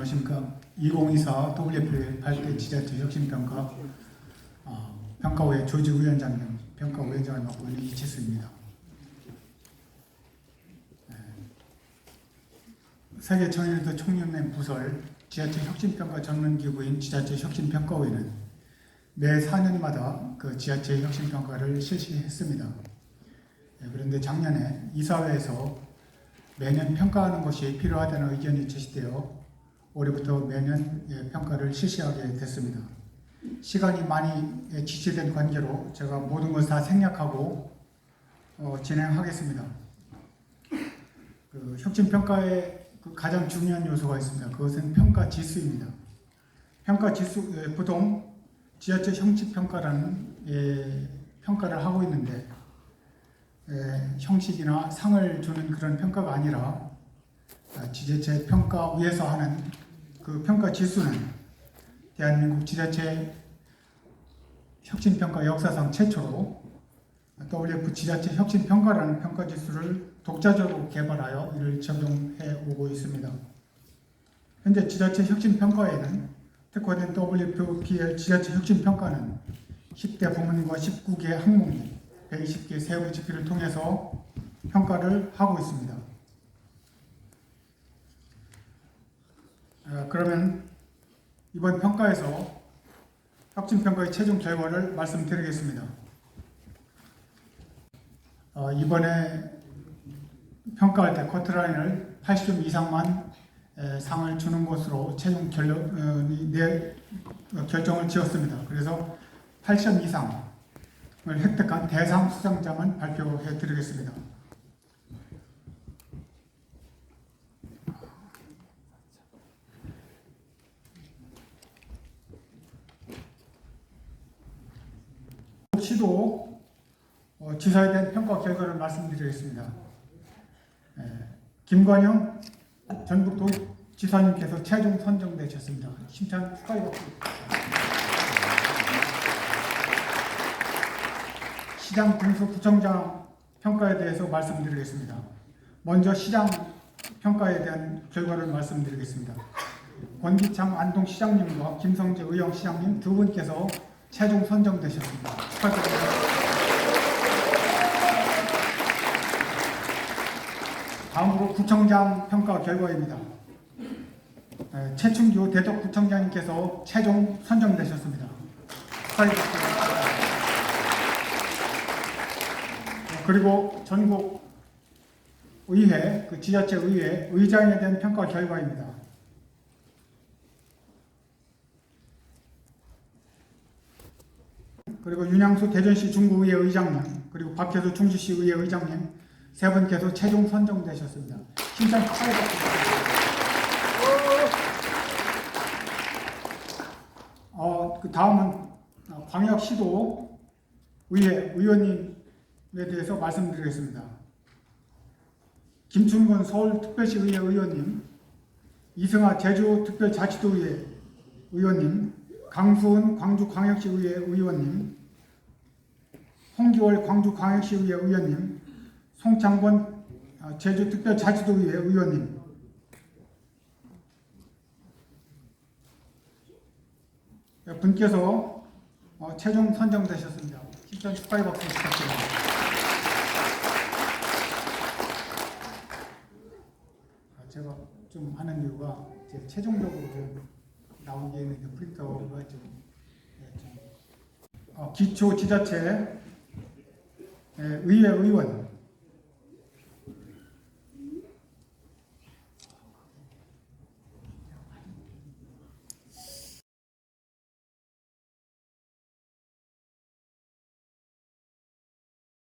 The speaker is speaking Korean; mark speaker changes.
Speaker 1: 안녕하십니까. 2024 WFL 8대 지자체 혁신평가 어, 평가회 조직위원장님, 평가위원장을 맡고 있는 이치수입니다. 네. 세계 청년들 총연맹 부설 지자체 혁신평가 전문기구인 지자체 혁신평가회는 매 4년마다 그 지자체 혁신평가를 실시했습니다. 예, 그런데 작년에 이사회에서 매년 평가하는 것이 필요하다는 의견이 제시되어 올해부터 매년 예, 평가를 실시하게 됐습니다. 시간이 많이 예, 지체된 관계로 제가 모든 것을 다 생략하고 어, 진행하겠습니다. 그 혁신평가의 그 가장 중요한 요소가 있습니다. 그것은 평가 지수입니다. 평가 지수 예, 보통 지자체 형식평가라는 예, 평가를 하고 있는데 예, 형식이나 상을 주는 그런 평가가 아니라 아, 지자체 평가 위에서 하는 그 평가 지수는 대한민국 지자체 혁신평가 역사상 최초로 WF 지자체 혁신평가라는 평가 지수를 독자적으로 개발하여 이를 적용해 오고 있습니다. 현재 지자체 혁신평가에는 특화된 WPL 지자체 혁신평가는 10대 부문과 19개 항목이 120개 세부 지표를 통해서 평가를 하고 있습니다. 아, 그러면 이번 평가에서 혁신평가의 최종 결과를 말씀드리겠습니다. 어, 이번에 평가할 때 커트라인을 80점 이상만 에, 상을 주는 것으로 최종 결론이 내 어, 결정을 지었습니다. 그래서 8점 이상을 획득한 대상 수상자만 발표해 드리겠습니다. 시도 어, 지사에 대한 평가 결과를 말씀드리겠습니다. 에, 김관영 전북도 지사님께서 최종 선정되셨습니다. 칭찬 축하드립니다. 시장 군수 부청장 평가에 대해서 말씀드리겠습니다. 먼저 시장 평가에 대한 결과를 말씀드리겠습니다. 권기창 안동 시장님과 김성재 의영 시장님 두 분께서 최종 선정되셨습니다. 축하드립니다. 다음으로 구청장 평가 결과입니다. 에, 최충규 대덕구청장님께서 최종 선정되셨습니다. 축하드립니다. 어, 그리고 전국 의회, 그 지자체 의회 의장에 대한 평가 결과입니다. 그리고 윤양수 대전시 중구의회 의장님, 그리고 박혜수 충주시 의회 의장님 세 분께서 최종 선정되셨습니다. 칭찬 축하드립니다. 어, 그 다음은 어, 광역시도 의회 의원님에 대해서 말씀드리겠습니다. 김춘근 서울특별시 의회 의원님, 이승아 제주특별자치도의회 의원님, 강수은 광주광역시 의회 의원님, 홍기월 광주광역시 의회 의원님, 송창권 어, 제주특별자치도의회 의원님, 분께서 어, 최종 선정되셨습니다. 칭찬 축하의 박수 부탁드립니다. 아, 제가 좀 하는 이유가 최종적으로 좀 나오기에는 이제 프린터가 좀, 예, 좀. 어, 기초 지자체. 예, 의회 의원